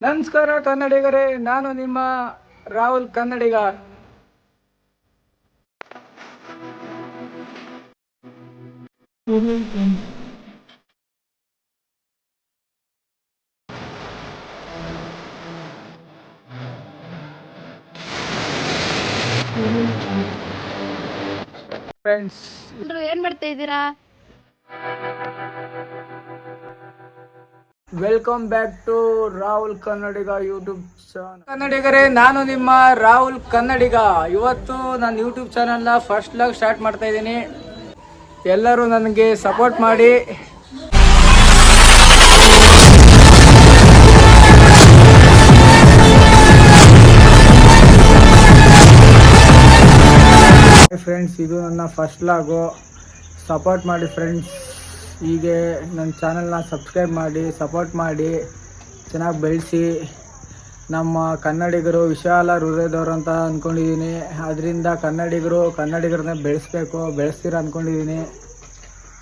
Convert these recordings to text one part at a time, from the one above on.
ನಮಸ್ಕಾರ ಕನ್ನಡಿಗರೇ ನಾನು ನಿಮ್ಮ ರಾಹುಲ್ ಕನ್ನಡಿಗ. ಫ್ರೆಂಡ್ಸ್ ಏನ್ ಮಾಡ್ತಾ ಇದ್ದೀರಾ? Welcome back to Rahul Kannadiga YouTube channel ಕನ್ನಡಿಗರೇ ನಾನು ನಿಮ್ಮ ರಾಹುಲ್ ಕನ್ನಡಿಗ ಇವತ್ತು ನಾನು ಯೂಟ್ಯೂಬ್ ಚಾನಲ್ನ ಫಸ್ಟ್ ಲಾಗ್ ಸ್ಟಾರ್ಟ್ ಮಾಡ್ತಾ ಇದ್ದೀನಿ. ಎಲ್ಲರೂ ನನಗೆ ಸಪೋರ್ಟ್ ಮಾಡಿ. ಫ್ರೆಂಡ್ಸ್ ಇದು ನನ್ನ ಫಸ್ಟ್ ಲಾಗು ಸಪೋರ್ಟ್ ಮಾಡಿ ಫ್ರೆಂಡ್ಸ್ ಹೀಗೆ ನನ್ನ ಚಾನಲ್ನ ಸಬ್ಸ್ಕ್ರೈಬ್ ಮಾಡಿ ಸಪೋರ್ಟ್ ಮಾಡಿ ಚೆನ್ನಾಗಿ ಬೆಳೆಸಿ. ನಮ್ಮ ಕನ್ನಡಿಗರು ವಿಶಾಲ ಹೃದಯದವರು ಅಂತ ಅಂದ್ಕೊಂಡಿದ್ದೀನಿ ಅದರಿಂದ ಕನ್ನಡಿಗರು ಕನ್ನಡಿಗರನ್ನ ಬೆಳೆಸ್ಬೇಕು ಬೆಳೆಸ್ತೀರ ಅಂದ್ಕೊಂಡಿದ್ದೀನಿ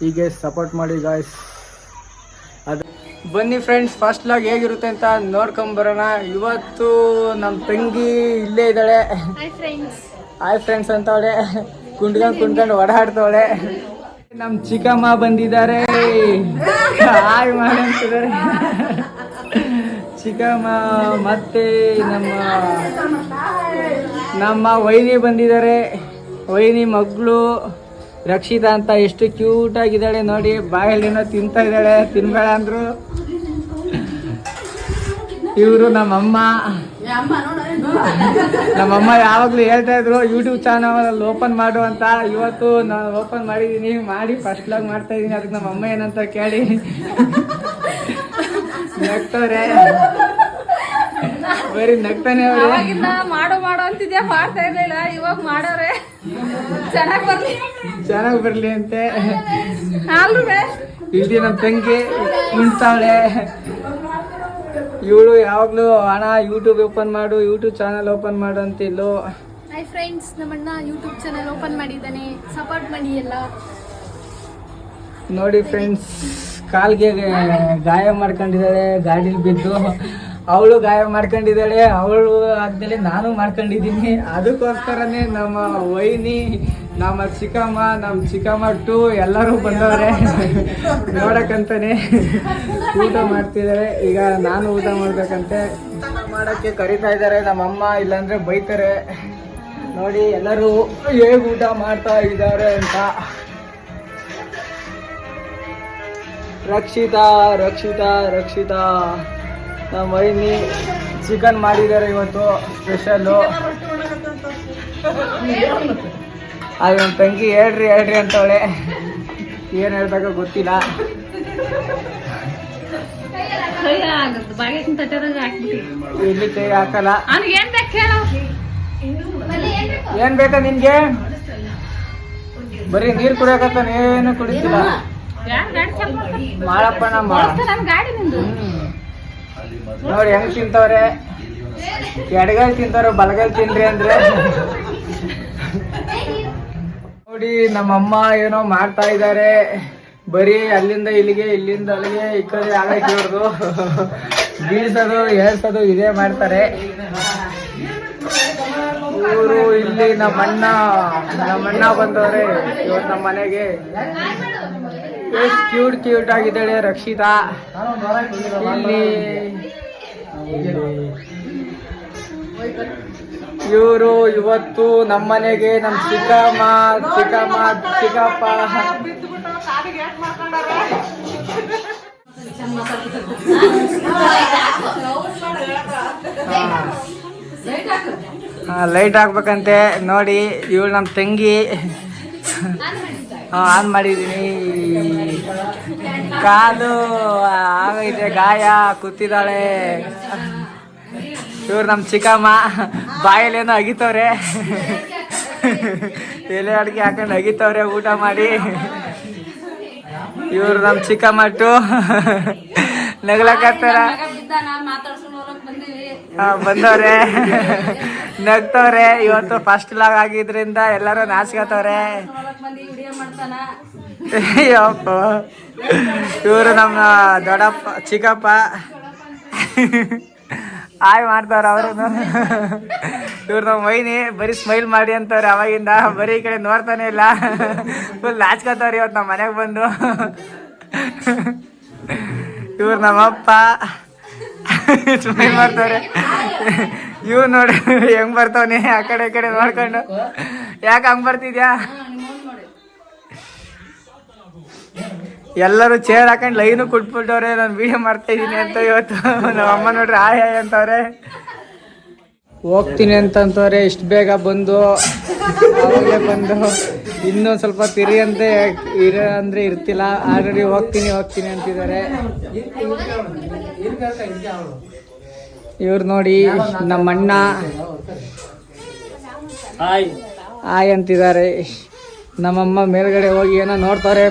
ಹೀಗೆ ಸಪೋರ್ಟ್ ಮಾಡಿ ಗಾಯ್ಸ್ ಅದು ಬನ್ನಿ ಫ್ರೆಂಡ್ಸ್ ಫಸ್ಟ್ ಲಾಗ್ ಹೇಗಿರುತ್ತೆ ಅಂತ ನೋಡ್ಕೊಂಬರೋಣ ಇವತ್ತು ನಮ್ಮ ತಂಗಿ ಇಲ್ಲೇ ಇದ್ದಾಳೆ. ಹಾಯ್ ಫ್ರೆಂಡ್ಸ್ ಅಂತವಳೆ. ಕುಂಡ್ಕೊಂಡು ಕುಂಡ್ಕೊಂಡು ಓಡಾಡ್ತವಳೆ. ನಮ್ ಚಿಕ್ಕಮ್ಮ ಬಂದಿದ್ದಾರೆ ಹಾಯ್ ಮಾಡಿ ಅಂತಿದ್ದಾರೆ ಚಿಕ್ಕಮ್ಮ ಮತ್ತೆ ನಮ್ಮ ನಮ್ಮ ವೈನಿ ಬಂದಿದ್ದಾರೆ. ವೈನಿ ಮಗಳು ರಕ್ಷಿತಾ ಅಂತ ಎಷ್ಟು ಕ್ಯೂಟ್ ಆಗಿದ್ದಾಳೆ ನೋಡಿ. ಬಾಯಲ್ಲಿನ ತಿಂತಾ ಇದ್ದಾಳೆ, ತಿನ್ಬೇಡ ಅಂದ್ರು. ಇವರು ನಮ್ಮಮ್ಮ. ನಮ್ಮಮ್ಮ ಯಾವಾಗಲೂ ಹೇಳ್ತಾ ಇದ್ರು ಯೂಟ್ಯೂಬ್ ಚಾನಲ್ ಓಪನ್ ಮಾಡು ಅಂತ. ಇವತ್ತು ನಾನು ಓಪನ್ ಮಾಡಿದೀನಿ ಮಾಡಿ ಫಸ್ಟ್ ಲಾಗ್ ಮಾಡ್ತಾ ಇದೀನಿ. ಅದಕ್ಕೆ ನಮ್ಮ ಅಮ್ಮ ಏನಂತ ಕೇಳಿ. ನಗ್ತವ್ರೆ. ಬರೀ ನಗ್ತಾನೆ ಅವ್ರೆ. ಮಾಡೋ ಮಾಡೋ ಅಂತಿದ್ಯಾ? ಮಾಡ್ತಾ ಇರ್ಲಿಲ್ಲ. ಇವಾಗ ಮಾಡೋರೆ. ಚೆನ್ನಾಗ್ ಬರ್ಲಿ. ಚೆನ್ನಾಗಿ ಬರ್ಲಿ ಅಂತೆ. ಆಲ್ರು ಇಲ್ಲಿ ನಮ್ಮ ತಂಗಿ ಕುಣ್ತಾವಳೆ ಇವಳು ಯಾವಾಗಲೂ ಅಣ್ಣ ಯೂಟ್ಯೂಬ್ ಓಪನ್ ಮಾಡು ಯೂಟ್ಯೂಬ್ ಚಾನಲ್ ಓಪನ್ ಮಾಡು ಅಂತಿದ್ಲು. ಹಾಯ್ ಫ್ರೆಂಡ್ಸ್ ನಮ್ಮಣ್ಣ ಯೂಟ್ಯೂಬ್ ಚಾನಲ್ ಓಪನ್ ಮಾಡಿದ್ದಾನೆ. ಸಪೋರ್ಟ್ ಮಾಡಿ ಎಲ್ಲ. ನೋಡಿ ಫ್ರೆಂಡ್ಸ್ ಕಾಲ್ಗೆ ಗಾಯ ಮಾಡ್ಕೊಂಡಿದ್ದಾಳೆ ಗಾಡಿಲಿ ಬಿದ್ದು. ಅವಳು ಗಾಯ ಮಾಡ್ಕೊಂಡಿದ್ದಾಳೆ ಅವಳು ಆದ್ಮೇಲೆ ನಾನು ಮಾಡ್ಕೊಂಡಿದ್ದೀನಿ. ಅದಕ್ಕೋಸ್ಕರನೇ ನಮ್ಮ ವೈನಿ ನಮ್ಮ ಚಿಕ್ಕಮ್ಮ ನಮ್ಮ ಚಿಕ್ಕಮ್ಮ ಟು, ಎಲ್ಲರೂ ಬಂದವ್ರೆ. ನೋಡಕ್ಕಂತಾನೆ. ಊಟ ಮಾಡ್ತಿದ್ದಾರೆ. ಈಗ ನಾನು ಊಟ ಮಾಡ್ಬೇಕಂತೆ. ಮಾಡೋಕ್ಕೆ ಕರಿತಾ ಇದ್ದಾರೆ. ನಮ್ಮಮ್ಮ ಇಲ್ಲಾಂದ್ರೆ ಬೈತಾರೆ. ನೋಡಿ, ಎಲ್ಲರೂ ಹೇಗೆ ಊಟ ಮಾಡ್ತಾ ಇದ್ದಾರೆ ಅಂತ. ರಕ್ಷಿತಾ ರಕ್ಷಿತಾ ರಕ್ಷಿತಾ. ನಮ್ಮ ವೈನಿ ಚಿಕನ್ ಮಾಡಿದ್ದಾರೆ ಇವತ್ತು ಸ್ಪೆಷಲ್ಲು. ಅದು ನನ್ನ ತಂಗಿ ಹೇಳ್ರಿ ಹೇಳ್ರಿ ಅಂತವಳೆ. ಏನು ಹೇಳ್ಬೇಕೋ ಗೊತ್ತಿಲ್ಲ. ಇಲ್ಲಿ ಕೈ ಹಾಕಲ್ಲ. ಏನ್ ಬೇಕ ನಿನ್ಗೆ? ಬರೀ ನೀರು ಕುಡಿಯಕತ್ತಾನ ಏನು ಕುಡಿತಿಲ್ಲ. ಮಾಡಪ್ಪ ನಮ್ಮ ನೋಡಿ ಹೆಂಗ್ ತಿಂತವ್ರೆ. ಎಡಗಲ್ ತಿಂತಾರೋ ಬಲಗಲ್ ತಿನ್ರಿ ಅಂದ್ರೆ. ನೋಡಿ, ನಮ್ಮಮ್ಮ ಏನೋ ಮಾಡ್ತಾ ಇದ್ದಾರೆ. ಬರೀ ಅಲ್ಲಿಂದ ಇಲ್ಲಿಗೆ, ಇಲ್ಲಿಂದ ಅಲ್ಲಿಗೆ, ಈ ಕಡೆ ಆಗಕ್ಕೆ ಬೀಳ್ಸೋದು ಏಳ್ಸೋದು ಇದೇ ಮಾಡ್ತಾರೆ. ಇವರು ಇಲ್ಲಿ ನಮ್ಮಣ್ಣ ನಮ್ಮಣ್ಣ ಬಂದವ್ರೆ ಇವತ್ತು ನಮ್ಮ ಮನೆಗೆ. ಕ್ಯೂಟ್ ಕ್ಯೂಟ್ ಆಗಿದ್ದಾಳೆ ರಕ್ಷಿತಾ. ಇಲ್ಲಿ. ಇವರು ಇವತ್ತು ನಮ್ಮನೆಗೆ ನಮ್ಮ ಚಿಕ್ಕಮ್ಮ ಚಿಕ್ಕಮ್ಮ ಚಿಕ್ಕಪ್ಪ. ಲೈಟ್ ಹಾಕ್ಬೇಕಂತೆ. ನೋಡಿ ಇವಳು ನಮ್ಮ ತಂಗಿ. ಆನ್ ಮಾಡಿದ್ದೀನಿ ಕಾಲು ಆಗೈತೆ ಗಾಯ ಕೂತಿದ್ದಾಳೆ. ಇವ್ರು ನಮ್ಮ ಚಿಕ್ಕಮ್ಮ. ಬಾಯಲ್ಲೇನೋ ಅಗಿತವ್ರೆ. ಎಲೆ ಅಡಿಗೆ ಹಾಕೊಂಡು ಅಗಿತವ್ರೆ ಊಟ ಮಾಡಿ. ಇವ್ರು ನಮ್ಮ ನಗ್ಲಕತ್ತಾರ ಮಾತಾಡ್ಸ್ಕೊಂಡು ಬಂದಿವಿ. ಹಾ, ಬಂದವ್ರೆ. ನಗ್ತವ್ರೆ. ಇವತ್ತು ಫಸ್ಟ್ ಲಾಗ್ ಆಗಿದ್ರಿಂದ ಎಲ್ಲರೂ ನಾಚ್ಕತ್ತವ್ರೆ. ಅಪ್ಪ. ಇವರು ನಮ್ಮ ದೊಡ್ಡಪ್ಪ ಚಿಕ್ಕಪ್ಪ. ಹಾಯ್ ಮಾಡ್ತಾವ್ರ ಅವರು ಇವ್ರು ನಮ್ಮ ಮೈನಿ ಬರೀ ಸ್ಮೈಲ್ ಮಾಡಿ ಅಂತವ್ರೆ ಅವಾಗಿಂದ ಬರೀ ಈ ಕಡೆ ನೋಡ್ತಾನೆ ಇಲ್ಲ. ಫುಲ್ ಲಾಚ್ಕೋತಾವ್ರಿ ಇವತ್ತು ನಮ್ಮ ಮನೆಗೆ ಬಂದು. ಇವ್ರು ನಮ್ಮಪ್ಪ ಸ್ಮೈಲ್ ಮಾಡ್ತಾವ್ರೆ. ಇವ್ ನೋಡಿ ಹೆಂಗ್ ಬರ್ತಾವನೆ ಆ ಕಡೆ ಈ ಕಡೆ ನೋಡ್ಕೊಂಡು. ಯಾಕೆ ಹಂಗ್ ಬರ್ತಿದ್ಯಾ? ಎಲ್ಲರೂ ಚೇರ್ ಹಾಕೊಂಡು ಲೈನು ಕುಟ್ಬಿಟ್ಟವ್ರೆ ನಾನು ವಿಡಿಯೋ ಮಾಡ್ತಾ ಇದ್ದೀನಿ ಅಂತ ಇವತ್ತು. ನಮ್ಮ ಅಮ್ಮ ನೋಡ್ರಿ ಆಯ್ ಹಾಯ್ ಅಂತವ್ರೆ. ಹೋಗ್ತೀನಿ ಅಂತಂತವ್ರೆ ಇಷ್ಟು ಬೇಗ ಬಂದು ಅವಾಗಲೇ ಬಂದು ಇನ್ನೂ ಸ್ವಲ್ಪ ತಿರಿ ಅಂತ ಇರ ಅಂದ್ರೆ ಇರ್ತಿಲ್ಲ. ಆಲ್ರೆಡಿ ಹೋಗ್ತೀನಿ ಹೋಗ್ತೀನಿ ಅಂತಿದ್ದಾರೆ. ಇವ್ರು ನೋಡಿ ನಮ್ಮ ಅಣ್ಣ ಹಾಯ್ ಹಾಯ್ ಅಂತಿದ್ದಾರೆ. ನಮ್ಮಮ್ಮ ಮೇಲ್ಗಡೆ ಹೋಗಿ ಏನೋ ನೋಡ್ತಾರೆ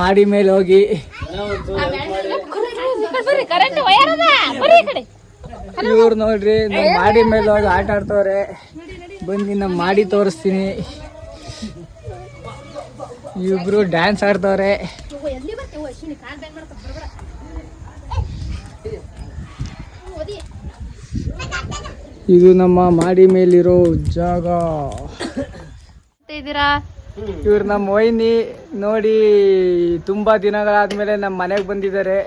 ಮಾಡಿ ಮೇಲೆ ಹೋಗಿ. ಇವ್ರು ನೋಡ್ರಿ ನಮ್ಮ ಮಾಡಿ ಮೇಲೆ ಹೋಗಿ ಆಟ ಆಡ್ತವ್ರೆ. ಬಂದು ನಮ್ಮ ಮಾಡಿ ತೋರಿಸ್ತೀನಿ. ಇಬ್ರು ಡ್ಯಾನ್ಸ್ ಆಡ್ತವ್ರೆ. ಇದು ನಮ್ಮ ಮಾಡಿ ಮೇಲಿರೋ ಜಾಗ. ಇದ್ದೀರಾ? ಇವ್ರು ನಮ್ಮ ಮೋಹಿನಿ ನೋಡಿ ತುಂಬಾ ದಿನಗಳಾದ್ಮೇಲೆ ನಮ್ಮ ಮನೆಗೆ ಬಂದಿದ್ದಾರೆ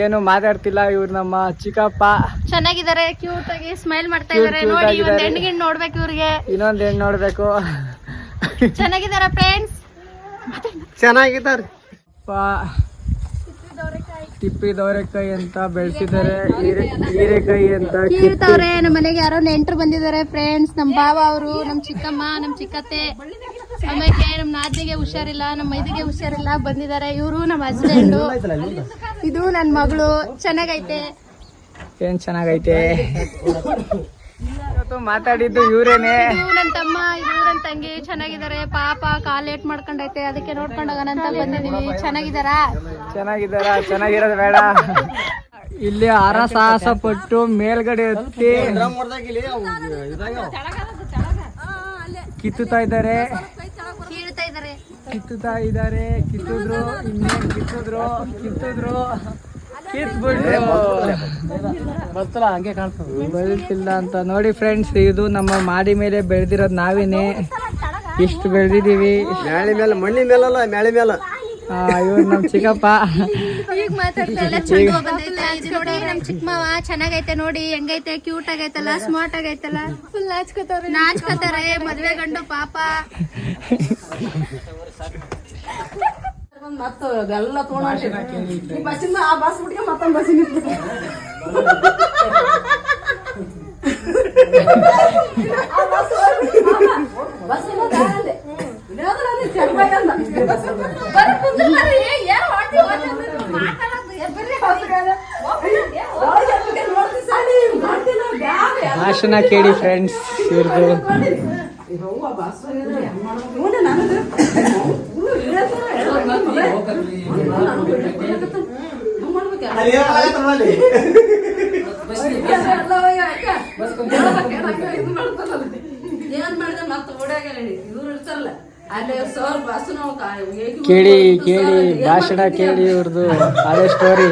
ಏನು ಮಾತಾಡ್ತಿಲ್ಲ ಇವ್ರು ನಮ್ಮ ಚಿಕ್ಕಪ್ಪ. ಚೆನ್ನಾಗಿದ್ದಾರೆ ಕ್ಯೂಟ್ ಆಗಿ ಸ್ಮೈಲ್ ಮಾಡ್ತಾ ಇದಾರೆ. ನೋಡಿ. ಹೆಣ್ಣಿಗೆ ನೋಡ್ಬೇಕು ಇವ್ರಿಗೆ. ಇನ್ನೊಂದ್ ಹೆಣ್ಣು ನೋಡ್ಬೇಕು. ಚೆನ್ನಾಗಿದಾರ ಫ್ರೆಂಡ್ಸ್ ಚೆನ್ನಾಗಿದ್ದಾರೆ. ತಿಪ್ಪಿ ದೋರೆಕಾಯಿ ಅಂತ ಬೆಳೆಸಿದ್ದಾರೆ. ಹೀರೆಕಾಯಿ ಅಂತ ಕೀರ್ತವ್ರೆ ನಮ್ಮ ಮನೆಗೆ ಯಾರೋ ನೆಂಟ್ರು ಬಂದಿದ್ದಾರೆ ಫ್ರೆಂಡ್ಸ್ ನಮ್ ಬಾಬಾ ಅವರು ನಮ್ ಚಿಕ್ಕಮ್ಮ ನಮ್ ಚಿಕ್ಕತ್ತೆ. ಆಮೇಲೆ ನಮ್ಮ ನಾದಿಗೆ ಹುಷಾರಿಲ್ಲ ನಮ್ಮ ಮೈದಿಗೆ ಹುಷಾರಿಲ್ಲ ಬಂದಿದ್ದಾರೆ ಇವರು ನಮ್ಮ ಹಸ್ಬೆಂಡು. ಇದು ನನ್ನ ಮಗಳು. ಚೆನ್ನಾಗೈತೆ? ಏನ್ ಚೆನ್ನಾಗೈತೆ? ಮಾತಾಡಿದ್ದು ಇವ್ರೇನೆ. ನನ್ನ ನನ್ ತಮ್ಮ ಇದು ನನ್ನ ತಂಗಿ. ಚೆನ್ನಾಗಿದ್ದಾರೆ. ಪಾಪ ಕಾಲ್ ಏಟ್ ಮಾಡ್ಕೊಂಡೈತೆ. ಅದಕ್ಕೆ ನೋಡ್ಕೊಂಡಾಗ ಹೋಗೋಣ ಅಂತ ಬಂದಿದೀವಿ ಚೆನ್ನಾಗಿದಾರ ಚೆನ್ನಾಗಿದಾರ ಚೆನ್ನಾಗಿರೋದು ಬೇಡ. ಇಲ್ಲಿ ಅರ ಸಾಹಸ ಪಟ್ಟು ಮೇಲ್ಗಡೆ ಕಿತ್ತುತ್ತಾ ಇದ್ದಾರೆ. ಕಿತ್ತುತ್ತಾ ಇದ್ದಾರೆ. ಕಿತ್ತಿದ್ರು ಇನ್ನೇನ್ ಕಿತ್ತಿದ್ರು ಕಿತ್ತಿದ್ರು. ಕಿತ್ಬಿಟ್ರು ಹಂಗೆ ಕಾಣ್ತದೆ. ಬೆಳ್ತಿಲ್ಲ ಅಂತ ನೋಡಿ ಫ್ರೆಂಡ್ಸ್ ಇದು ನಮ್ಮ ಮಾಡಿ ಮೇಲೆ ಬೆಳೆದಿರೋದು ನಾವೇನೆ. ಇಷ್ಟು ಬೆಳೆದಿದ್ದೀವಿ. ಮ್ಯಾಳಿ ಮೇಲೆ ಮಣ್ಣಿನ ಮೇಲಲ್ಲ ಮ್ಯಾಳಿ ಮೇಲೆ. ಇವ್ರು ನಮ್ಮ ಚಿಕ್ಕಪ್ಪ. ಈಗ ಮಾತಾಡ್ತಾ ಚಂದ ಬಂದೈತೆ ನೋಡಿ ನಮ್ ಚಿಕ್ಕ ಮಾವ ಚೆನ್ನಾಗೈತೆ ನೋಡಿ ಹೆಂಗೈತೆ ಕ್ಯೂಟ್ ಆಗೈತಲ್ಲ ಸ್ಮಾರ್ಟ್ ಆಗೈತಲ್ಲ. ಫುಲ್ ನಾಚ್ಕೋತಾರೆ ನಾಚ್ಕೋತಾರೆ ಮದ್ವೆ ಗಂಡು ಪಾಪ. ಮತ್ತು ಅದೆಲ್ಲ ತೊಗೊಂಡು ಬಸ್ಸಿಂದ ಆ ಬಸ್ ಬಿಟ್ಗೆ ಮತ್ತೊಂದು ಭಾಷಣ ಕೇಳಿ ಫ್ರೆಂಡ್ಸ್ ಇವ್ರದ್ದು ಬಸ್ ಏನ್ ಮಾಡಿದೆ ಮತ್ತೆ ಇವ್ರು ಇರ್ತಾರಲ್ಲ ಕೇಳಿ ಕೇಳಿ ಭಾಷಣ ಕೇಳಿ ಇವ್ರದ್ದು ಅದೇ ಸ್ಟೋರಿ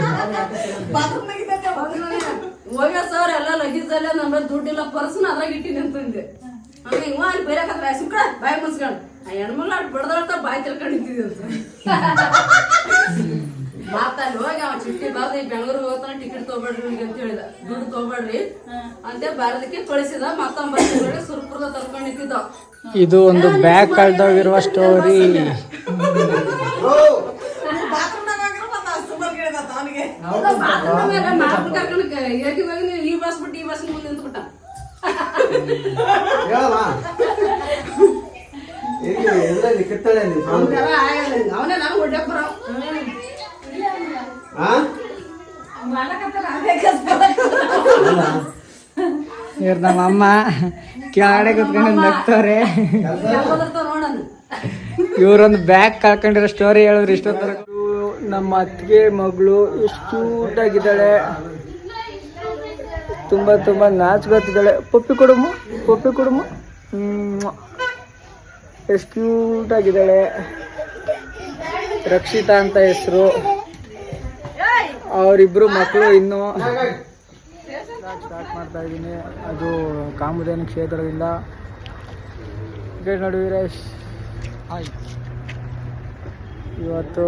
ಹೋಗ್ಯ ಸರ್ ಎಲ್ಲ ಲಗೇಜ್ ಅಲ್ಲ ನಮ್ಮ ದುಡ್ಡಿಲ್ಲ ಪರ್ಸನ್ ಅದ್ರಾಗ ಇಟ್ಟಿನಿ ಅಂತಂದೆ ಇವ ಅಲ್ಲಿ ಬೇರೆ ಕತ್ರ ಸುಕ್ಕ ಬಾಯಿ ಮುನ್ಸ್ಕೊಂಡು ಆ ಅಟ್ ಬಡ್ದಾಡ್ತ ಬಾಯಿ ತಿಳ್ಕೊಂಡಿದ್ದಿದ್ದೆ ಅಂತ ಮತ್ತ ಅಲ್ಲಿ ಹೋಗಿ ಅವ ಚಿಟ್ಟಿ ಬರ್ದು ಬೆಂಗಳೂರಿಗೆ ಹೋಗ್ತಾನ ಟಿಕೆಟ್ ತಗೋಬೇಡ್ರಿ ನಿಮ್ಗೆ ಅಂತ ಹೇಳಿದ. ದುಡ್ಡು ತಗೋಬೇಡ್ರಿ. ಅಂತೆ ಬಾರದಕ್ಕೆ ಕಳಿಸಿದ ಮತ್ತ ಬರ್ತಿದ್ರೆ ಸುರ್ಪುರದ ತರ್ಕೊಂಡು ನಿಂತಿದ್ದ ಇದು ಒಂದು ಬ್ಯಾಗ್ ಕಳ್ದೋಗಿರುವ ಸ್ಟೋರಿ ಈ ಬಸ್ ಬಿಟ್ಟು ಈ ಬಸ್ ಮುಂದೆ ನಿಂತ್ಬಿಟ್ಟ. ಕಿತ್ತಳೆ. ಅವನೇ ಹೊಡ್ಯಕ್ ಬರೋ. ಆ? ಇವ್ರು ನಮ್ಮ ಅಮ್ಮ ಕೆಳಗಡೆ ಕುತ್ಕೊಂಡು ನಗ್ತವ್ರೆ. ಇವ್ರೊಂದು ಬ್ಯಾಗ್ ಕಳ್ಕೊಂಡಿರೋ ಸ್ಟೋರಿ ಹೇಳಿದ್ರು ಇಷ್ಟೊತ್ತರ. ನಮ್ಮ ಅತ್ತಿಗೆ ಮಗಳು ಎಷ್ಟು ಊಟ ಆಗಿದ್ದಾಳೆ ತುಂಬ ತುಂಬ ನಾಚ್ಕೊತಿದ್ದಾಳೆ ಪಪ್ಪಿ ಕೊಡುಮು ಪಪ್ಪಿ ಕೊಡುಮು. ಹ್ಮ್. ಎಷ್ಟು ಕ್ಯೂಟಾಗಿದ್ದಾಳೆ ರಕ್ಷಿತಾ ಅಂತ ಹೆಸರು. ಅವರಿಬ್ರು ಮಕ್ಕಳು ಇನ್ನು ಸ್ಟಾರ್ಟ್ ಮಾಡ್ತಾ ಇದ್ದೀನಿ. ಅದು ಕಾಮಧೇನು ಕ್ಷೇತ್ರದಿಂದ. ನೋಡಿ ವೀರೇಶ್. ಹಾಯ್ ಇವತ್ತು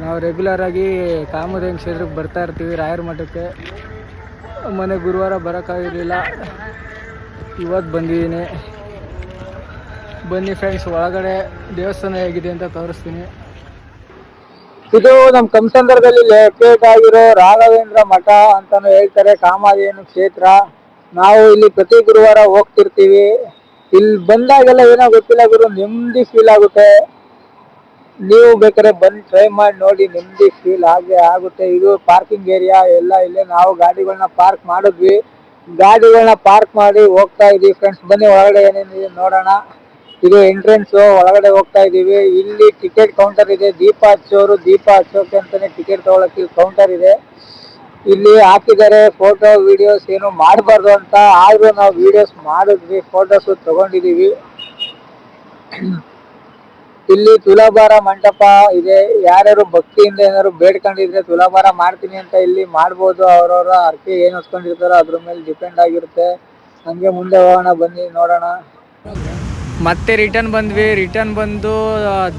ನಾವು ರೆಗ್ಯುಲರ್ ಆಗಿ ಕಾಮಧೇನು ಕ್ಷೇತ್ರಕ್ಕೆ ಬರ್ತಾ ಇರ್ತೀವಿ ರಾಯರ ಮಠಕ್ಕೆ. ಮನೆ ಗುರುವಾರ ಬರೋಕ್ಕಾಗಿರಲಿಲ್ಲ. ಇವತ್ತು ಬಂದಿದ್ದೀನಿ. ಬನ್ನಿ ಫ್ರೆಂಡ್ಸ್ ಒಳಗಡೆ ದೇವಸ್ಥಾನ ಹೇಗಿದೆ ಅಂತ ತೋರಿಸ್ತೀನಿ. ಇದು ನಮ್ಮ ಕಮಸಂದ್ರದಲ್ಲಿ ಲೊಕೇಟ್ ಆಗಿರೋ ರಾಘವೇಂದ್ರ ಮಠ ಅಂತಾನು ಹೇಳ್ತಾರೆ ಕಾಮಾದೇನು ಕ್ಷೇತ್ರ. ನಾವು ಇಲ್ಲಿ ಪ್ರತಿ ಗುರುವಾರ ಹೋಗ್ತಿರ್ತೀವಿ. ಇಲ್ಲಿ ಬಂದಾಗೆಲ್ಲ ಏನೋ ಗೊತ್ತಿಲ್ಲ ಗುರು, ನೆಮ್ಮದಿ ಫೀಲ್ ಆಗುತ್ತೆ. ನೀವು ಬೇಕಾದ್ರೆ ಬಂದು ಟ್ರೈ ಮಾಡಿ ನೋಡಿ, ನೆಮ್ಮದಿ ಫೀಲ್ ಆಗೇ ಆಗುತ್ತೆ. ಇದು ಪಾರ್ಕಿಂಗ್ ಏರಿಯಾ ಎಲ್ಲ ಇಲ್ಲೇ ನಾವು ಗಾಡಿಗಳನ್ನ ಪಾರ್ಕ್ ಮಾಡಿದ್ವಿ. ಗಾಡಿಗಳನ್ನ ಪಾರ್ಕ್ ಮಾಡಿ ಹೋಗ್ತಾ ಇದೀವಿ ಫ್ರೆಂಡ್ಸ್ ಬನ್ನಿ, ಒಳಗಡೆ ಏನೇನಿದೆ ನೋಡೋಣ. ಇದು ಎಂಟ್ರೆನ್ಸ್ ಒಳಗಡೆ ಹೋಗ್ತಾ ಇದೀವಿ ಇಲ್ಲಿ ಟಿಕೆಟ್ ಕೌಂಟರ್ ಇದೆ. ದೀಪ ಹಚ್ಚೋರು, ದೀಪ ಹಚ್ಚೋಕೆ ಅಂತಾನೆ ಟಿಕೆಟ್ ತಗೊಳಕ್ಕೆ ಕೌಂಟರ್ ಇದೆ. ಇಲ್ಲಿ ಹಾಕಿದ್ದಾರೆ ಫೋಟೋ ವಿಡಿಯೋಸ್ ಏನು ಮಾಡಬಾರ್ದು ಅಂತ. ಆದ್ರೂ ನಾವು ವಿಡಿಯೋಸ್ ಮಾಡಿದ್ವಿ ಫೋಟೋಸ್ ತಗೊಂಡಿದೀವಿ ಇಲ್ಲಿ ತುಲಾಭಾರ ಮಂಟಪ ಇದೆ. ಯಾರ್ಯಾರು ಭಕ್ತಿಯಿಂದ ಏನಾದ್ರು ಬೇಡ್ಕೊಂಡಿದ್ರೆ ತುಲಾಭಾರ ಮಾಡ್ತೀನಿ ಅಂತ ಇಲ್ಲಿ ಮಾಡ್ಬೋದು. ಅವ್ರವ್ರ ಅರ್ಕೆ ಏನ್ ಹೊಸ್ಕೊಂಡಿರ್ತಾರೋ ಅದ್ರ ಮೇಲೆ ಡಿಪೆಂಡ್ ಆಗಿರುತ್ತೆ. ಹಂಗೆ ಮುಂದೆ ಹೋಗೋಣ, ಬನ್ನಿ, ನೋಡೋಣ. ಮತ್ತೆ ರಿಟರ್ನ್ ಬಂದ್ವಿ ರಿಟರ್ನ್ ಬಂದು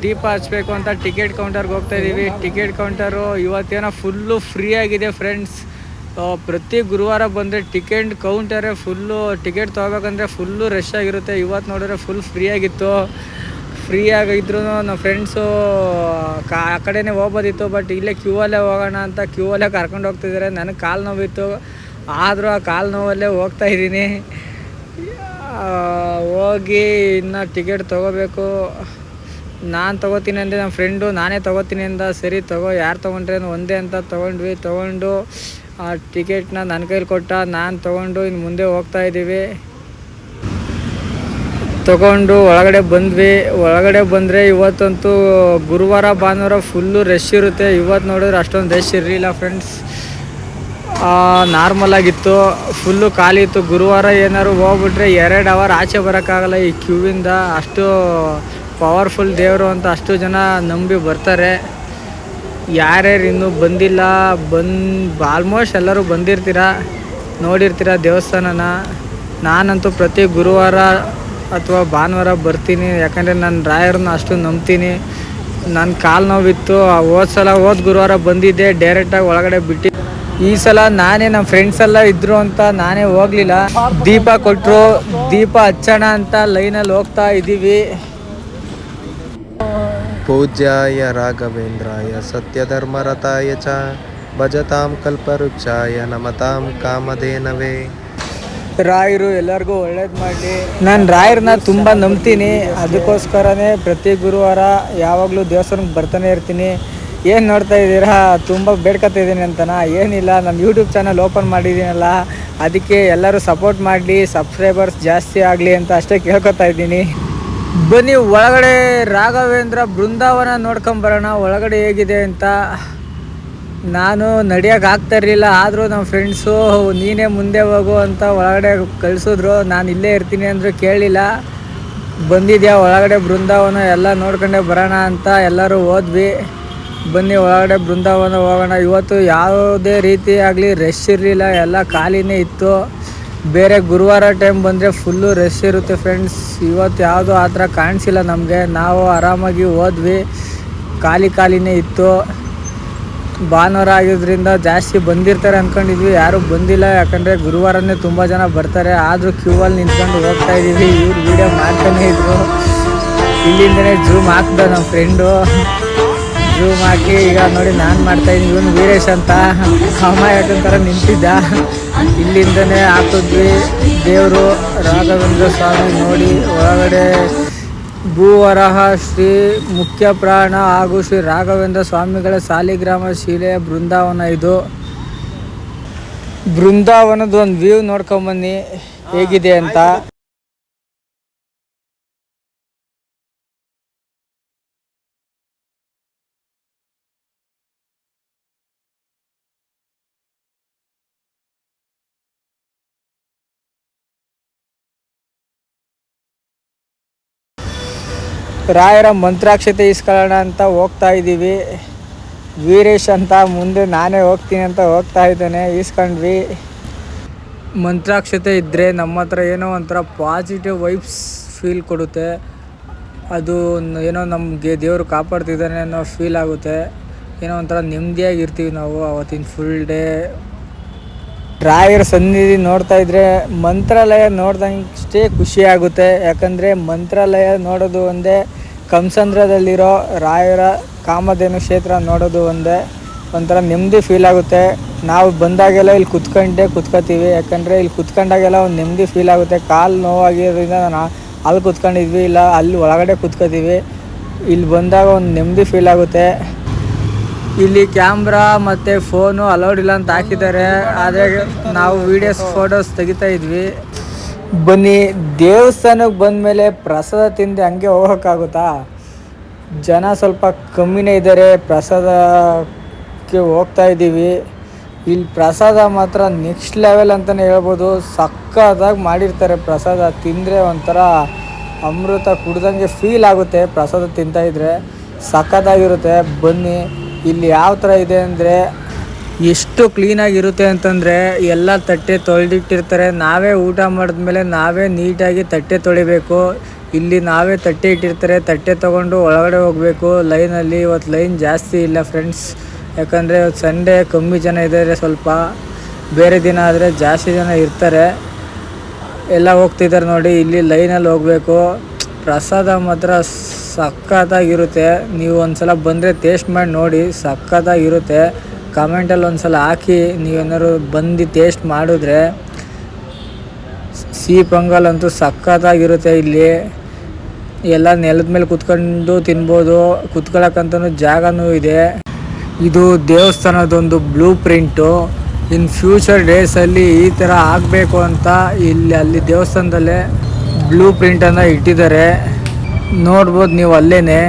ದೀಪ ಹಚ್ಬೇಕು ಅಂತ ಟಿಕೆಟ್ ಕೌಂಟರ್ಗೆ ಹೋಗ್ತಾ ಇದ್ದೀವಿ ಟಿಕೆಟ್ ಕೌಂಟರು ಇವತ್ತೇನೋ ಫುಲ್ಲು ಫ್ರೀ ಆಗಿದೆ ಫ್ರೆಂಡ್ಸ್ ಪ್ರತಿ ಗುರುವಾರ ಬಂದರೆ ಟಿಕೆಟ್ ಕೌಂಟರೇ ಫುಲ್ಲು ಟಿಕೆಟ್ ತೊಗೋಬೇಕಂದ್ರೆ ಫುಲ್ಲು ರಶ್ ಆಗಿರುತ್ತೆ. ಇವತ್ತು ನೋಡಿದ್ರೆ ಫುಲ್ ಫ್ರೀ ಆಗಿತ್ತು. ಫ್ರೀ ಆಗಿದ್ರು ನಮ್ಮ ಫ್ರೆಂಡ್ಸು ಕಾ, ಆ ಕಡೆನೇ ಹೋಗ್ಬೋದಿತ್ತು ಬಟ್ ಇಲ್ಲೇ ಕ್ಯೂ ಅಲ್ಲೇ ಹೋಗೋಣ ಅಂತ ಕ್ಯೂ ಅಲ್ಲೇ ಕರ್ಕೊಂಡು ಹೋಗ್ತಿದ್ದಾರೆ ನನಗೆ ಕಾಲು ನೋವಿತ್ತು. ಆದರೂ ಆ ಕಾಲು ನೋವಲ್ಲೇ ಹೋಗ್ತಾ ಇದ್ದೀನಿ. ಹೋಗಿ ಇನ್ನು ಟಿಕೆಟ್ ತೊಗೋಬೇಕು. ನಾನು ತೊಗೋತೀನಿ ಅಂದರೆ ನಮ್ಮ ಫ್ರೆಂಡು ನಾನೇ ತೊಗೋತೀನಿ ಅಂದ. ಸರಿ ತಗೋ, ಯಾರು ತೊಗೊಂಡ್ರೆ ಒಂದೇ ಅಂತ ತೊಗೊಂಡ್ವಿ. ತೊಗೊಂಡು, ಆ ಟಿಕೆಟ್ನ ನನ್ನ ಕೈಲಿ ಕೊಟ್ಟ. ನಾನು ತೊಗೊಂಡು ಇನ್ನು ಮುಂದೆ ಹೋಗ್ತಾ ಇದ್ದೀವಿ ತಗೊಂಡು, ಒಳಗಡೆ ಬಂದ್ವಿ. ಒಳಗಡೆ ಬಂದರೆ ಇವತ್ತಂತೂ ಗುರುವಾರ, ಭಾನುವಾರ ಫುಲ್ಲು ರಶ್ ಇರುತ್ತೆ. ಇವತ್ತು ನೋಡಿದ್ರೆ ಅಷ್ಟೊಂದು ರಶ್ ಇರಲಿಲ್ಲ ಫ್ರೆಂಡ್ಸ್ ನಾರ್ಮಲ್ ಆಗಿತ್ತು. ಫುಲ್ಲು ಖಾಲಿ ಇತ್ತು. ಗುರುವಾರ ಏನಾದ್ರು ಹೋಗ್ಬಿಟ್ರೆ ಎರಡು ಅವರ್ ಆಚೆ ಬರೋಕ್ಕಾಗಲ್ಲ ಈ ಕ್ಯೂವಿಂದ ಅಷ್ಟು ಪವರ್ಫುಲ್ ದೇವರು ಅಂತ ಅಷ್ಟು ಜನ ನಂಬಿ ಬರ್ತಾರೆ. ಯಾರ್ಯಾರು ಇನ್ನೂ ಬಂದಿಲ್ಲ, ಬಂದು ಆಲ್ಮೋಸ್ಟ್ ಎಲ್ಲರೂ ಬಂದಿರ್ತೀರ? ನೋಡಿರ್ತೀರ ದೇವಸ್ಥಾನನ? ನಾನಂತೂ ಪ್ರತಿ ಗುರುವಾರ ಅಥವಾ ಭಾನುವಾರ ಬರ್ತೀನಿ. ಯಾಕಂದರೆ ನಾನು ರಾಯರನ್ನ ಅಷ್ಟು ನಂಬ್ತೀನಿ. ನನ್ನ ಕಾಲು ನೋವಿತ್ತು. ಹೋದ ಸಲ ಹೋದ ಗುರುವಾರ ಬಂದಿದ್ದೆ ಡೈರೆಕ್ಟಾಗಿ ಒಳಗಡೆ ಬಿಟ್ಟು ಈ ಸಲ ನಾನೇ ನಮ್ಮ ಫ್ರೆಂಡ್ಸ್ ಎಲ್ಲ ಇದ್ರು ಅಂತ ನಾನೇ ಹೋಗ್ಲಿಲ್ಲ. ದೀಪ ಕೊಟ್ಟರು ದೀಪ ಹಚ್ಚೋಣ ಅಂತ ಲೈನಲ್ಲಿ ಹೋಗ್ತಾ ಇದ್ದೀವಿ ಪೂಜ್ಯಾಯ ರಾಘವೇಂದ್ರಾಯ ಸತ್ಯಧರ್ಮರತಾಯ ಚ ಭಜತಾಂ ಕಲ್ಪವೃಕ್ಷಾಯ ನಮತಾಂ ಕಾಮಧೇನವೇ. ರಾಯರು ಎಲ್ಲರಿಗೂ ಒಳ್ಳೇದು ಮಾಡಲಿ. ನಾನು ರಾಯರನ್ನ ತುಂಬ ನಂಬ್ತೀನಿ. ಅದಕ್ಕೋಸ್ಕರನೇ ಪ್ರತಿ ಗುರುವಾರ ಯಾವಾಗಲೂ ದೇವಸ್ಥಾನಕ್ಕೆ ಬರ್ತಾನೆ ಇರ್ತೀನಿ. ಏನು ನೋಡ್ತಾ ಇದ್ದೀರಾ? ತುಂಬ ಬೇಡ್ಕೊತಾ ಇದ್ದೀನಿ ಅಂತನಾ? ಏನಿಲ್ಲ ನಮ್ಮ ಯೂಟ್ಯೂಬ್ ಚಾನಲ್ ಓಪನ್ ಮಾಡಿದ್ದೀನಲ್ಲ. ಅದಕ್ಕೆ ಎಲ್ಲರೂ ಸಪೋರ್ಟ್ ಮಾಡಲಿ ಸಬ್ಸ್ಕ್ರೈಬರ್ಸ್ ಜಾಸ್ತಿ ಆಗಲಿ ಅಂತ ಅಷ್ಟೇ ಕೇಳ್ಕೊತಾ ಇದ್ದೀನಿ. ಬನ್ನಿ, ಒಳಗಡೆ ರಾಘವೇಂದ್ರ ಬೃಂದಾವನ ನೋಡ್ಕೊಂಬರೋಣ ಒಳಗಡೆ ಹೇಗಿದೆ ಅಂತ ನಾನು ನಡಿಯೋಕೆ ಆಗ್ತಾ ಇರಲಿಲ್ಲ. ಆದರೂ ನಮ್ಮ ಫ್ರೆಂಡ್ಸು ನೀನೇ ಮುಂದೆ ಹೋಗು ಅಂತ ಒಳಗಡೆ ಕಳಿಸಿದ್ರು. ನಾನು ಇಲ್ಲೇ ಇರ್ತೀನಿ ಅಂದರೂ ಕೇಳಿಲ್ಲ. ಬಂದಿದ್ಯಾ ಒಳಗಡೆ ಬೃಂದಾವನ? ಎಲ್ಲ ನೋಡ್ಕೊಂಡೆ ಬರೋಣ ಅಂತ ಎಲ್ಲರೂ ಹೋದ್ವಿ. ಬನ್ನಿ, ಒಳಗಡೆ ಬೃಂದಾವನ ಹೋಗೋಣ. ಇವತ್ತು ಯಾವುದೇ ರೀತಿ ಆಗಲಿ ರಶ್ ಇರಲಿಲ್ಲ. ಎಲ್ಲ ಖಾಲಿನೇ ಇತ್ತು. ಬೇರೆ ಗುರುವಾರ ಟೈಮ್ ಬಂದರೆ ಫುಲ್ಲು ರಶ್ ಇರುತ್ತೆ ಫ್ರೆಂಡ್ಸ್ ಇವತ್ತು ಯಾವುದೂ ಆ ಥರ ಕಾಣಿಸಿಲ್ಲ ನಮಗೆ. ನಾವು ಆರಾಮಾಗಿ ಹೋದ್ವಿ. ಖಾಲಿ ಖಾಲಿನೇ ಇತ್ತು. ಭಾನುವಾರ ಆಗಿದ್ದರಿಂದ ಜಾಸ್ತಿ ಬಂದಿರ್ತಾರೆ ಅಂದ್ಕೊಂಡಿದ್ವಿ ಯಾರೂ ಬಂದಿಲ್ಲ. ಯಾಕಂದರೆ ಗುರುವಾರನೇ ತುಂಬ ಜನ ಬರ್ತಾರೆ. ಆದರೂ ಕ್ಯೂ ಅಲ್ಲಿ ನಿಂತ್ಕೊಂಡು ಹೋಗ್ತಾ ಇದ್ದೀವಿ ಇವ್ರು ವೀಡಿಯೋ ಮಾಡ್ತಾನೆ ಇದ್ರು. ಇಲ್ಲಿಂದನೇ ಜೂಮ್ ಹಾಕ್ದ ನಮ್ಮ ಫ್ರೆಂಡು ಜೂಮ್ ಹಾಕಿ, ಈಗ ನೋಡಿ ನಾನು ಮಾಡ್ತಾ ಇದ್ದೀನಿ. ಇವನು ವೀರೇಶ್ ಅಂತ. ಅಮ್ಮ ಯಾಕಂತಾರ ನಿಂತಿದ್ದ. ಇಲ್ಲಿಂದನೇ ಹಾಕಿದ್ವಿ ದೇವರು ರಾಘವೇಂದ್ರ ಸ್ವಾಮಿ ನೋಡಿ, ಒಳಗಡೆ ಭೂವರಹ, ಶ್ರೀ ಮುಖ್ಯ ಪ್ರಾಣ ಹಾಗೂ ಶ್ರೀ ರಾಘವೇಂದ್ರ ಸ್ವಾಮಿಗಳ ಸಾಲಿಗ್ರಾಮ ಶಿಲೆಯ ಬೃಂದಾವನ ಇದು. ಬೃಂದಾವನದ ಒಂದು ವ್ಯೂ ನೋಡ್ಕೊಂಬನ್ನಿ ಹೇಗಿದೆ ಅಂತ. ರಾಯರ ಮಂತ್ರಾಕ್ಷತೆ ಇಸ್ಕೊಳ್ಳೋಣ ಅಂತ ಹೋಗ್ತಾ ಇದ್ದೀವಿ. ವೀರೇಶ್ ಅಂತ ಮುಂದೆ ನಾನೇ ಹೋಗ್ತೀನಿ ಅಂತ ಹೋಗ್ತಾ ಇದ್ದಾನೆ. ಈಸ್ಕೊಂಡ್ವಿ ಮಂತ್ರಾಕ್ಷತೆ ಇದ್ದರೆ ನಮ್ಮ ಹತ್ರ ಏನೋ ಒಂಥರ ಪಾಸಿಟಿವ್ ವೈಬ್ಸ್ ಫೀಲ್ ಕೊಡುತ್ತೆ. ಅದು ಏನೋ ನಮಗೆ ದೇವರು ಕಾಪಾಡ್ತಿದ್ದಾನೆ ಅನ್ನೋ ಫೀಲ್ ಆಗುತ್ತೆ. ಏನೋ ಒಂಥರ ನೆಮ್ಮದಿಯಾಗಿರ್ತೀವಿ ನಾವು ಅವತ್ತಿನ ಫುಲ್ ಡೇ ರಾಯರ ಸನ್ನಿಧಿ ನೋಡ್ತಾ ಇದ್ರೆ ಮಂತ್ರಾಲಯ ನೋಡ್ದಂಗಷ್ಟೇ ಖುಷಿ ಆಗುತ್ತೆ. ಯಾಕಂದರೆ ಮಂತ್ರಾಲಯ ನೋಡೋದು ಒಂದೇ ಕಂಸಂದ್ರದಲ್ಲಿರೋ ರಾಯರ ಕಾಮಧೇನು ಕ್ಷೇತ್ರ ನೋಡೋದು ಒಂದೇ, ಒಂಥರ ನೆಮ್ಮದಿ ಫೀಲ್ ಆಗುತ್ತೆ. ನಾವು ಬಂದಾಗೆಲ್ಲ ಇಲ್ಲಿ ಕುತ್ಕೊಂಡೆ ಕುತ್ಕೋತೀವಿ. ಯಾಕಂದರೆ ಇಲ್ಲಿ ಕುತ್ಕೊಂಡಾಗೆಲ್ಲ ಒಂದು ನೆಮ್ಮದಿ ಫೀಲ್ ಆಗುತ್ತೆ. ಕಾಲು ನೋವಾಗಿರೋದ್ರಿಂದ ನಾನು ಅಲ್ಲಿ ಕುತ್ಕೊಂಡಿದ್ವಿ, ಇಲ್ಲ ಅಲ್ಲಿ ಒಳಗಡೆ ಕುತ್ಕೋತೀವಿ. ಇಲ್ಲಿ ಬಂದಾಗ ಒಂದು ನೆಮ್ಮದಿ ಫೀಲ್ ಆಗುತ್ತೆ. ಇಲ್ಲಿ ಕ್ಯಾಮ್ರಾ ಮತ್ತು ಫೋನು ಅಲೌಡ್ ಇಲ್ಲ ಅಂತ ಹಾಕಿದ್ದಾರೆ. ಆದರೆ ನಾವು ವಿಡಿಯೋಸ್, ಫೋಟೋಸ್ ತೆಗಿತಾ ಇದ್ವಿ. ಬನ್ನಿ ದೇವಸ್ಥಾನಕ್ಕೆ ಬಂದಮೇಲೆ ಪ್ರಸಾದ ತಿಂದು, ಹಂಗೆ ಹೋಗೋಕ್ಕಾಗುತ್ತಾ? ಜನ ಸ್ವಲ್ಪ ಕಮ್ಮಿನೇ ಇದ್ದಾರೆ, ಪ್ರಸಾದಕ್ಕೆ ಹೋಗ್ತಾ ಇದ್ದೀವಿ. ಇಲ್ಲಿ ಪ್ರಸಾದ ಮಾತ್ರ ನೆಕ್ಸ್ಟ್ ಲೆವೆಲ್ ಅಂತಲೇ ಹೇಳ್ಬೋದು. ಸಕ್ಕತ್ತಾಗಿ ಮಾಡಿರ್ತಾರೆ ಪ್ರಸಾದ, ತಿಂದರೆ ಒಂಥರ ಅಮೃತ ಕುಡ್ದಂಗೆ ಫೀಲ್ ಆಗುತ್ತೆ ಪ್ರಸಾದ ತಿಂತಾಯಿದ್ರೆ ಸಖತ್ತಾಗಿರುತ್ತೆ. ಬನ್ನಿ. ಇಲ್ಲಿ ಯಾವ ಥರ ಇದೆ ಅಂದರೆ ಎಷ್ಟು ಕ್ಲೀನಾಗಿರುತ್ತೆ ಅಂತಂದರೆ ಎಲ್ಲ ತಟ್ಟೆ ತೊಳೆದಿಟ್ಟಿರ್ತಾರೆ. ನಾವೇ ಊಟ ಮಾಡಿದ್ಮೇಲೆ ನಾವೇ ನೀಟಾಗಿ ತಟ್ಟೆ ತೊಳಿಬೇಕು. ಇಲ್ಲಿ ನಾವೇ ತಟ್ಟೆ ಇಟ್ಟಿರ್ತಾರೆ. ತಟ್ಟೆ ತೊಗೊಂಡು ಒಳಗಡೆ ಹೋಗಬೇಕು. ಲೈನಲ್ಲಿ ಇವತ್ತು ಲೈನ್ ಜಾಸ್ತಿ ಇಲ್ಲ ಫ್ರೆಂಡ್ಸ್. ಯಾಕಂದರೆ ಇವತ್ತು ಸಂಡೇ ಕಮ್ಮಿ ಜನ ಇದ್ದಾರೆ ಸ್ವಲ್ಪ. ಬೇರೆ ದಿನ ಆದರೆ ಜಾಸ್ತಿ ಜನ ಇರ್ತಾರೆ. ಎಲ್ಲ ಹೋಗ್ತಿದ್ದಾರೆ ನೋಡಿ. ಇಲ್ಲಿ ಲೈನಲ್ಲಿ ಹೋಗಬೇಕು. ಪ್ರಸಾದ ಮಾತ್ರ ಸಖತ್ತಾಗಿರುತ್ತೆ ನೀವು ಒಂದ್ಸಲ ಬಂದರೆ ಟೇಸ್ಟ್ ಮಾಡಿ ನೋಡಿ ಸಖತ್ತಾಗಿರುತ್ತೆ ಕಮೆಂಟಲ್ಲಿ ಒಂದ್ಸಲ ಹಾಕಿ ನೀವೇನಾದ್ರು ಬಂದು ಟೇಸ್ಟ್ ಮಾಡಿದ್ರೆ ಸಿಹಿ ಪೊಂಗಲ್ ಅಂತೂ ಸಖತ್ತಾಗಿರುತ್ತೆ ಇಲ್ಲಿ. ಎಲ್ಲ ನೆಲದ ಮೇಲೆ ಕುತ್ಕೊಂಡು ತಿನ್ಬೋದು. ಕುತ್ಕೊಳ್ಳೋಕ್ಕಂತನೂ ಜಾಗನೂ ಇದೆ. ಇದು ದೇವಸ್ಥಾನದೊಂದು ಬ್ಲೂ ಪ್ರಿಂಟು ಇನ್ ಫ್ಯೂಚರ್ ಡೇಸಲ್ಲಿ ಈ ಥರ ಆಗಬೇಕು ಅಂತ ಇಲ್ಲಿ ಅಲ್ಲಿ ದೇವಸ್ಥಾನದಲ್ಲೇ ಬ್ಲೂ ಪ್ರಿಂಟನ್ನು ಇಟ್ಟಿದ್ದಾರೆ. ನೋಡ್ಬೋದು ನೀವು ಅಲ್ಲೇನೆ.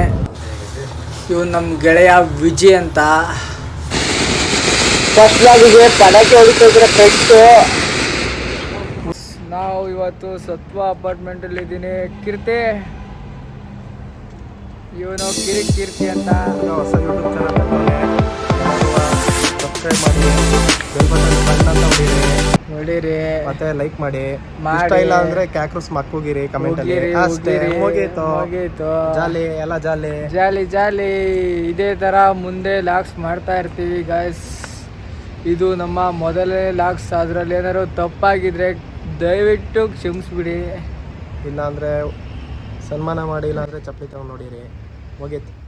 ಇವು ನಮ್ಮ ಗೆಳೆಯ ವಿಜಯ್ ಅಂತ. ಫಸ್ಟ್ ಲಾಗಿಗೆ ಪಟಾಕಿ ಹೊಡಿತಾ ಇದ್ರೆ ಫ್ರೆಂಡ್ಸು ನಾವು ಇವತ್ತು ಸತ್ವ ಅಪಾರ್ಟ್ಮೆಂಟಲ್ಲಿ ಇದ್ದೀನಿ. ಕೀರ್ತಿ. ಇವನು ಕಿರಿ ಕೀರ್ತಿ ಅಂತ. ಹೊಸ ಯೂಟ್ಯೂಬ್ ಚಾನಲ್ ಸಬ್ಸ್ಕ್ರೈಬ್ ಮಾಡಿ. ಬೆಲ್ ಬಟನ್ ಬಟನ್ ಅಂತ ನೋಡಿರಿ. ಮತ್ತೆ ಲೈಕ್ ಮಾಡಿ. ಇಷ್ಟ ಇಲ್ಲ ಅಂದ್ರೆ ಕ್ಯಾಕ್ರಸ್ ಮಕ್ಕೋಗಿರಿ ಕಮೆಂಟ್ ಅಲ್ಲಿ. ಅಷ್ಟೇ ಹೋಗೇತು ಮುಗೀತು. ಮುಗೀತು. ಜಾಲಿ ಎಲ್ಲ ಜಾಲಿ. ಜಾಲಿ ಜಾಲಿ. ಇದೇ ತರ ಮುಂದೆ ಲಾಕ್ಸ್ ಮಾಡ್ತಾ ಇರ್ತೀವಿ ಗಾಯ್ಸ್ ಇದು ನಮ್ಮ ಮೊದಲನೇ ಲಾಕ್ಸ್ ಅದರಲ್ಲಿ ಏನಾದ್ರು ತಪ್ಪಾಗಿದ್ರೆ ದಯವಿಟ್ಟು ಕ್ಷಮಿಸ್ಬಿಡಿ. ಇಲ್ಲ ಅಂದ್ರೆ ಸನ್ಮಾನ ಮಾಡಿ ಇಲ್ಲಾಂದ್ರೆ ಚಪ್ಪಲಿ ತಗೊಂಡು ನೋಡಿರಿ. ಮುಗೀತು.